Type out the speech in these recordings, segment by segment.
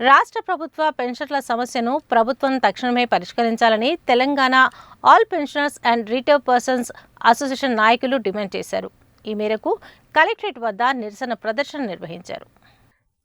రాష్ట్ర ప్రభుత్వ పెన్షన్ల సమస్యను ప్రభుత్వం తక్షణమే పరిష్కరించాలని Telangana all pensioners and retire persons association నాయకులు డిమాండ్ చేశారు. ఈ మేరకు కలెక్టరేట్ వద్ద నిరసన ప్రదర్శన నిర్వహించారు.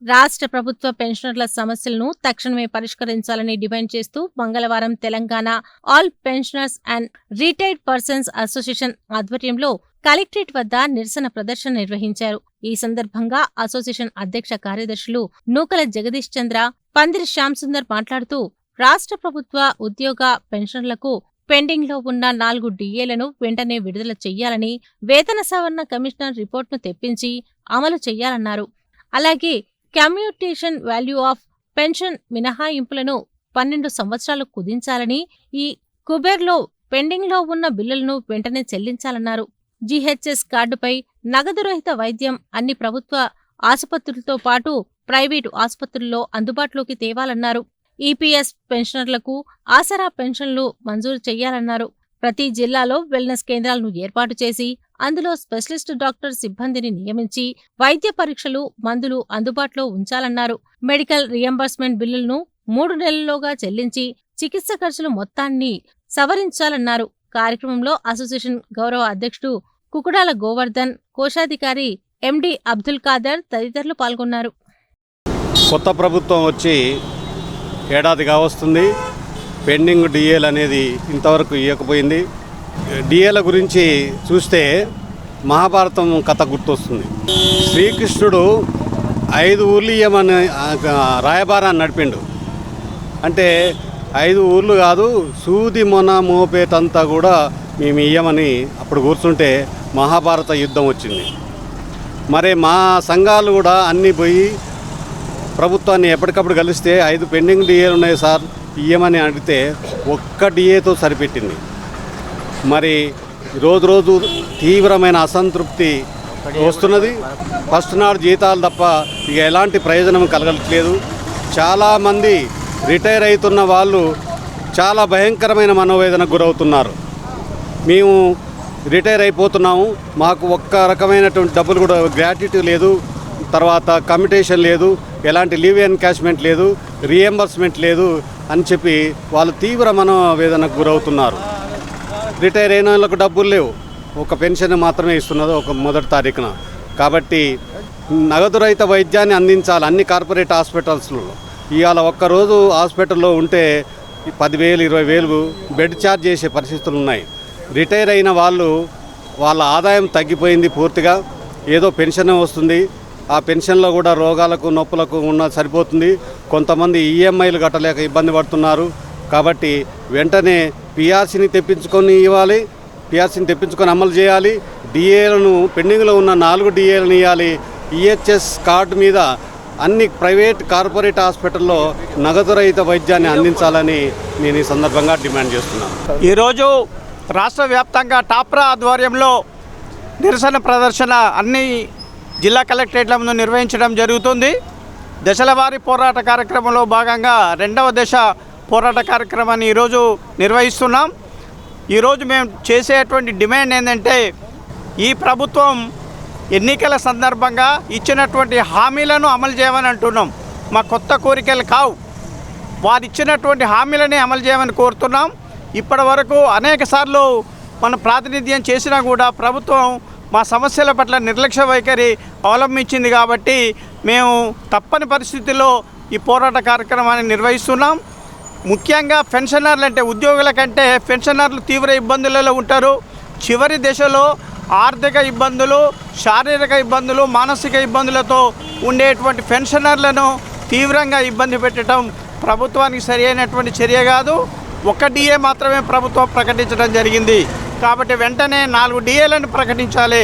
రాష్ట్ర ప్రభుత్వ పెన్షనర్ల సమస్యలను తక్షణమే పరిష్కరించాలని డిమాండ్ చేస్తూ మంగళవారం Telangana all pensioners and retired persons association ఆధ్వర్యంలో కలెక్టరేట్ వద్ద నిరసన ప్రదర్శన నిర్వహించారు. ఈ సందర్భంగా అసోసియేషన్ అధ్యక్ష కార్యదర్శులు నూకల జగదీష్ చంద్ర పందిరి శ్యామ్ సుందర్ మాట్లాడుతూ రాష్ట్ర ప్రభుత్వ ఉద్యోగ పెన్షన్లకు పెండింగ్లో ఉన్న నాలుగు డిఏలను వెంటనే విడుదల చెయ్యాలని వేతన సవరణ కమిషనర్ రిపోర్ట్ను తెప్పించి అమలు చెయ్యాలన్నారు. అలాగే కమ్యూటేషన్ వాల్యూ ఆఫ్ పెన్షన్ మినహాయింపులను పన్నెండు సంవత్సరాలు కుదించాలని ఈ కుబేర్లో పెండింగ్లో ఉన్న బిల్లులను వెంటనే చెల్లించాలన్నారు. జీహెచ్ఎస్ కార్డుపై నగదు రహిత వైద్యం అన్ని ప్రభుత్వ ఆసుపత్రులతో పాటు ప్రైవేటు ఆసుపత్రుల్లో అందుబాటులోకి తేవాలన్నారు. ఈపీఎస్ పెన్షనర్లకు ఆసరా పెన్షన్లు మంజూరు చేయాలన్నారు. ప్రతి జిల్లాలో వెల్నెస్ కేంద్రాలను ఏర్పాటు చేసి అందులో స్పెషలిస్ట్ డాక్టర్ సిబ్బందిని నియమించి వైద్య పరీక్షలు మందులు అందుబాటులో ఉంచాలన్నారు. మెడికల్ రియంబర్స్మెంట్ బిల్లులను మూడు నెలల్లోగా చెల్లించి చికిత్స ఖర్చులు మొత్తాన్ని సవరించాలన్నారు. కార్యక్రమంలో అసోసియేషన్ గౌరవ అధ్యక్షుడు కుకుడాల గోవర్ధన్ కోశాధికారి ఎండి అబ్దుల్ ఖాదర్ తదితరులు పాల్గొన్నారు. కొత్త ప్రభుత్వం వచ్చి ఏడాదిగా వస్తుంది. పెండింగ్ డిఏలు అనేది ఇంతవరకు ఇవ్వకపోయింది. డిఏల గురించి చూస్తే మహాభారతం కథ గుర్తొస్తుంది. శ్రీకృష్ణుడు ఐదు ఊర్లు ఇయ్యమని రాయబారాన్ని నడిపిండు. అంటే ఐదు ఊర్లు కాదు సూది మొన మోపేతంతా కూడా మేము ఇయ్యమని అప్పుడు కూర్చుంటే మహాభారత యుద్ధం వచ్చింది. మరి మా సంఘాలు కూడా అన్నీ పోయి ప్రభుత్వాన్ని ఎప్పటికప్పుడు కలిస్తే ఐదు పెండింగ్ డిఏలు ఉన్నాయి సార్. ఇయ్యమని అడిగితే ఒక్క డిఏతో సరిపెట్టింది. మరి రోజు రోజు తీవ్రమైన అసంతృప్తి వస్తున్నది. ఫస్ట్ నాడు జీతాలు తప్ప ఇక ఎలాంటి ప్రయోజనం కలగట్లేదు. చాలామంది రిటైర్ అవుతున్న వాళ్ళు చాలా భయంకరమైన మనోవేదనకు గురవుతున్నారు. మేము రిటైర్ అయిపోతున్నాము. మాకు ఒక్క రకమైనటువంటి డబ్బులు కూడా గ్రాట్యుటీ లేదు. తర్వాత కమిటేషన్ లేదు ఎలాంటి లీవ్ ఎన్కాష్మెంట్ లేదు రియంబర్స్మెంట్ లేదు అని చెప్పి వాళ్ళు తీవ్ర మనోవేదనకు గురవుతున్నారు. రిటైర్ అయిన వాళ్ళకు డబ్బులు లేవు. ఒక పెన్షన్ మాత్రమే ఇస్తున్నది ఒక మొదటి తారీఖున. కాబట్టి నగదు రహిత వైద్యాన్ని అందించాలి అన్ని కార్పొరేట్ హాస్పిటల్స్లో. ఇవాళ ఒక్కరోజు హాస్పిటల్లో ఉంటే పదివేలు ఇరవై వేలు బెడ్ ఛార్జ్ చేసే పరిస్థితులు ఉన్నాయి. రిటైర్ అయిన వాళ్ళు వాళ్ళ ఆదాయం తగ్గిపోయింది పూర్తిగా. ఏదో పెన్షన్ వస్తుంది ఆ పెన్షన్లో కూడా రోగాలకు నొప్పులకు ఉన్న సరిపోతుంది. కొంతమంది ఈఎంఐలు కట్టలేక ఇబ్బంది పడుతున్నారు. కాబట్టి వెంటనే పిఆర్సీని తెప్పించుకొని ఇవ్వాలి. పిఆర్సీని తెప్పించుకొని అమలు చేయాలి. డిఏలను పెండింగ్లో ఉన్న నాలుగు డిఏలను ఇవ్వాలి. ఈహెచ్ఎస్ కార్డు మీద అన్ని ప్రైవేట్ కార్పొరేట్ హాస్పిటల్లో నగదు రహిత వైద్యాన్ని అందించాలని నేను ఈ సందర్భంగా డిమాండ్ చేస్తున్నాను. ఈరోజు రాష్ట్ర వ్యాప్తంగా టాప్రా ఆధ్వర్యంలో నిరసన ప్రదర్శన అన్ని జిల్లా కలెక్టరేట్ల ముందు నిర్వహించడం జరుగుతుంది. దశలవారీ పోరాట కార్యక్రమంలో భాగంగా రెండవ దశ పోరాట కార్యక్రమాన్ని ఈరోజు నిర్వహిస్తున్నాం. ఈరోజు మేము చేసేటువంటి డిమాండ్ ఏంటంటే ఈ ప్రభుత్వం ఎన్నికల సందర్భంగా ఇచ్చినటువంటి హామీలను అమలు చేయమని అంటున్నాం. మా కొత్త కోరికలు కావు. వారు ఇచ్చినటువంటి హామీలని అమలు చేయమని కోరుతున్నాం. ఇప్పటి వరకు అనేక సార్లు మన ప్రాతినిధ్యం చేసినా కూడా ప్రభుత్వం మా సమస్యల పట్ల నిర్లక్ష్య వైఖరి అవలంబించింది కాబట్టి మేము తప్పని పరిస్థితుల్లో ఈ పోరాట కార్యక్రమాన్ని నిర్వహిస్తున్నాం. ముఖ్యంగా పెన్షనర్లు అంటే ఉద్యోగుల కంటే పెన్షనర్లు తీవ్ర ఇబ్బందులలో ఉంటారు. చివరి దశలో ఆర్థిక ఇబ్బందులు శారీరక ఇబ్బందులు మానసిక ఇబ్బందులతో ఉండేటువంటి పెన్షనర్లను తీవ్రంగా ఇబ్బంది పెట్టడం ప్రభుత్వానికి సరి అయినటువంటి చర్య కాదు. ఒక డిఏ మాత్రమే ప్రభుత్వం ప్రకటించడం జరిగింది. కాబట్టి వెంటనే నాలుగు డిఏలను ప్రకటించాలి.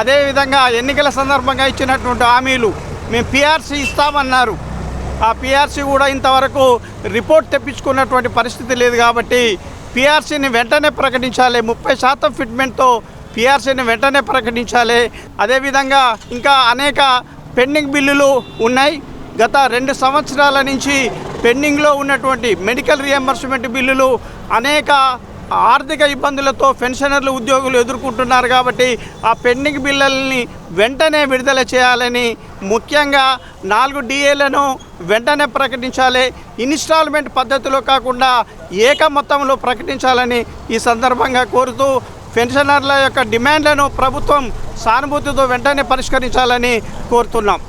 అదేవిధంగా ఎన్నికల సందర్భంగా ఇచ్చినటువంటి హామీలు మేము పిఆర్సీ ఇస్తామన్నారు. ఆ పిఆర్సీ కూడా ఇంతవరకు రిపోర్ట్ తెప్పించుకున్నటువంటి పరిస్థితి లేదు కాబట్టి పిఆర్సీని వెంటనే ప్రకటించాలి. ముప్పై శాతం ఫిట్మెంట్తో పిఆర్సీని వెంటనే ప్రకటించాలి. అదేవిధంగా ఇంకా అనేక పెండింగ్ బిల్లులు ఉన్నాయి. గత రెండు సంవత్సరాల నుంచి పెండింగ్లో ఉన్నటువంటి మెడికల్ రియంబర్స్మెంట్ బిల్లులు అనేక ఆర్థిక ఇబ్బందులతో పెన్షనర్లు ఉద్యోగులు ఎదుర్కొంటున్నారు కాబట్టి ఆ పెండింగ్ బిల్లుల్ని వెంటనే విడుదల చేయాలని ముఖ్యంగా నాలుగు డిఏలను వెంటనే ప్రకటించాలి. ఇన్స్టాల్మెంట్ పద్ధతిలో కాకుండా ఏక మొత్తంలో ప్రకటించాలని ఈ సందర్భంగా కోరుతూ పెన్షనర్ల యొక్క డిమాండ్లను ప్రభుత్వం సానుభూతితో వెంటనే పరిష్కరించాలని కోరుతున్నాం.